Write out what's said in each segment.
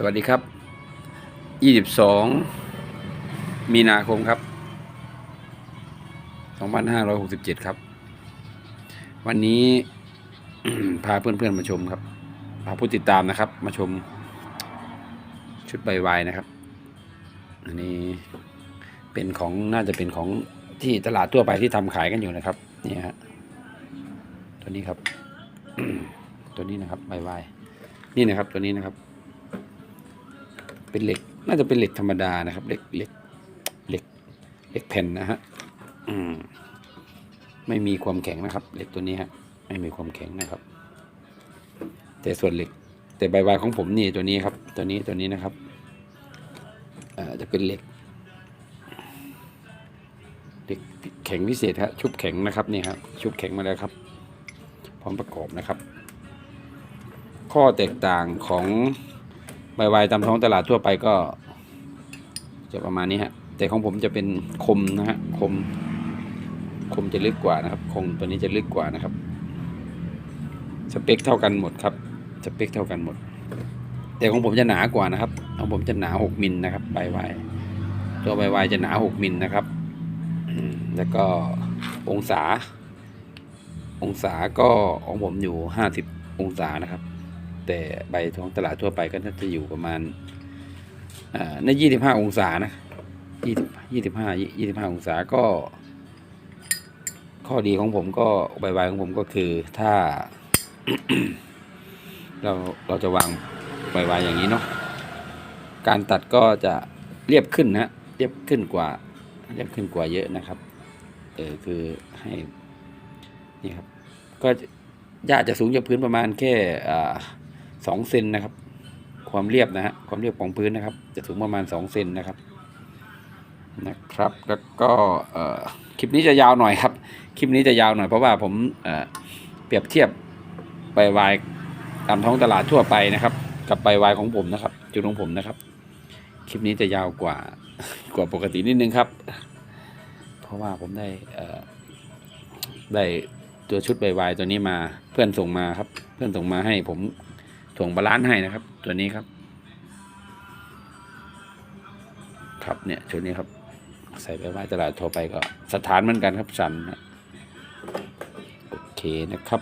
สวัสดีครับ 22 มีนาคมครับ 2567 ครับ วันนี้ พาเพื่อนๆมาชมครับ พาผู้ติดตามนะครับ มาชม ชุดใบวายนะครับ อันนี้เป็นของน่าจะเป็นของที่ตลาดทั่วไปที่ทำขายกันอยู่นะครับ นี่ฮะ ตัวนี้ครับ ตัวนี้นะครับใบวาย นี่นะครับตัวนี้นะครับ เป็นเหล็ก น่าจะเป็นเหล็กธรรมดานะครับ เหล็กเหล็กเหล็กเหล็กแผ่นนะฮะอืมไม่มีความแข็งนะครับ เหล็กตัวนี้ฮะไม่มีความแข็งนะครับ แต่ส่วนเหล็ก แต่ใบวายของผมนี่ตัวนี้ครับ ตัวนี้ตัวนี้นะครับอ่อจะเป็นเหล็กเหล็กแข็งพิเศษฮะชุบแข็งนะครับนี่ครับชุบแข็งมาแล้วครับ พร้อมประกอบนะครับ ข้อแตกต่างของ ใบวายตามท้องตลาดทั่วไปก็ จะประมาณนี้ฮะ แต่ของผมจะเป็นคมนะฮะคม คมจะลึกกว่านะครับ คมตัวนี้จะลึกกว่านะครับ สเปคเท่ากันหมดครับ สเปคเท่ากันหมด แต่ของผมจะหนากว่านะครับ ของผมจะหนาหกมิลนะครับใบวายตัวใบวายจะหนาหกมิลนะครับแล้วก็องศา องศาก็ของผมอยู่ห้าสิบองศานะครับ แต่ใบท้องตลาดทั่วไปก็น่าจะอยู่ประมาณในยี่สิบห้าองศานะยี่สิบยี่สิบห้ายี่สิบห้าองศาก็ ข้อดีของผมก็ใบวายของผมก็คือถ้า เราเราจะวางใบวายอย่างนี้เนาะการตัดก็จะเรียบขึ้นนะฮะเรียบขึ้นกว่า เรียบขึ้นกว่าเยอะนะครับเออคือให้นี่ครับก็หญ้าจะสูงจากพื้นประมาณแค่อ่า สองเซนนะครับ ความเรียบนะฮะความเรียบของพื้นนะครับ จะสูงประมาณสองเซนนะครับนะครับ แล้วก็คลิปนี้จะยาวหน่อยครับ คลิปนี้จะยาวหน่อยเพราะว่าผมเเปรียบเทียบใบวายตามท้องตลาดทั่วไปนะครับ กับใบวายของผมนะครับ จุดของผมนะครับ คลิปนี้จะยาวกว่ากว่าปกตินิดนึงครับ เพราะว่าผมได้ได้ตัวชุดใบวายตัวนี้มา เพื่อนส่งมาครับ เพื่อนส่งมาให้ผม ส่งบาลานซ์ให้นะครับ ตัวนี้ครับ ครับเนี่ยชุดนี้ครับ ใส่ใบวาตลาดทั่วไปก็ สถานเหมือนกันครับสันนะโอเคนะครับ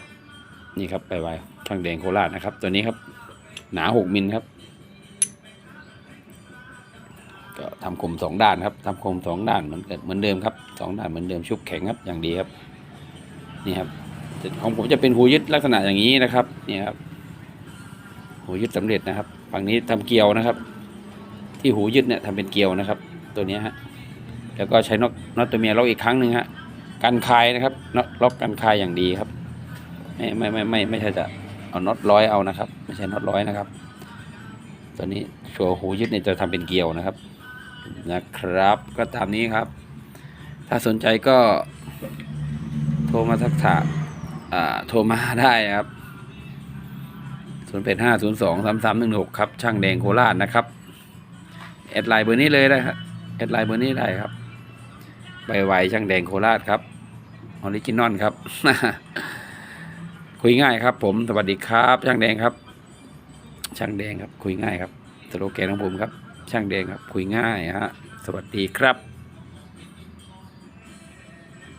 นี่ครับใบวายข้างแดงโคราชนะครับ ตัวนี้ครับ หนาหกมิลครับ ก็ทำคมสองด้านครับทำคมสองด้านเหมือนกันเหมือนเดิมครับสองด้านเหมือนเดิมชุบแข็งครับอย่างดีครับ นี่ครับของผมจะเป็นหูยึดลักษณะอย่างนี้นะครับ นี่ครับ หูยึดสำเร็จนะครับ ฝั่งนี้ทำเกลียวนะครับ ที่หูยึดเนี่ยทำเป็นเกลียวนะครับ ตัวนี้ฮะแล้วก็ใช้น็อตน็อตตัวเมียล็อกอีกครั้งหนึ่งฮะกันคายนะครับน็อตล็อกกันคายอย่างดีครับ ไม่ไม่ไม่ไม่ไม่ใช่จะเอาน็อตร้อยเอานะครับ ไม่ใช่น็อตร้อยนะครับ ตัวนี้ชัวร์หูยึดเนี่ยจะทำเป็นเกลียวนะครับนะครับ ก็ตามนี้ครับ ถ้าสนใจก็โทรมาทักถามอ่าโทรมาได้ครับ 0 8 5 0 2 3 3 1 6ครับ ช่างแดงโคราชนะครับ แอดไลน์เบอร์นี้เลยนะครับ แอดไลน์เบอร์นี้ได้ครับ ใบไวช่างแดงโคราชครับ ออริจินอลครับ คุยง่ายครับ ผม สวัสดีครับ ช่างแดงครับ ช่างแดงครับ คุยง่ายครับ สโลแกนของผมครับ ช่างแดงครับ คุยง่ายฮะ สวัสดีครับ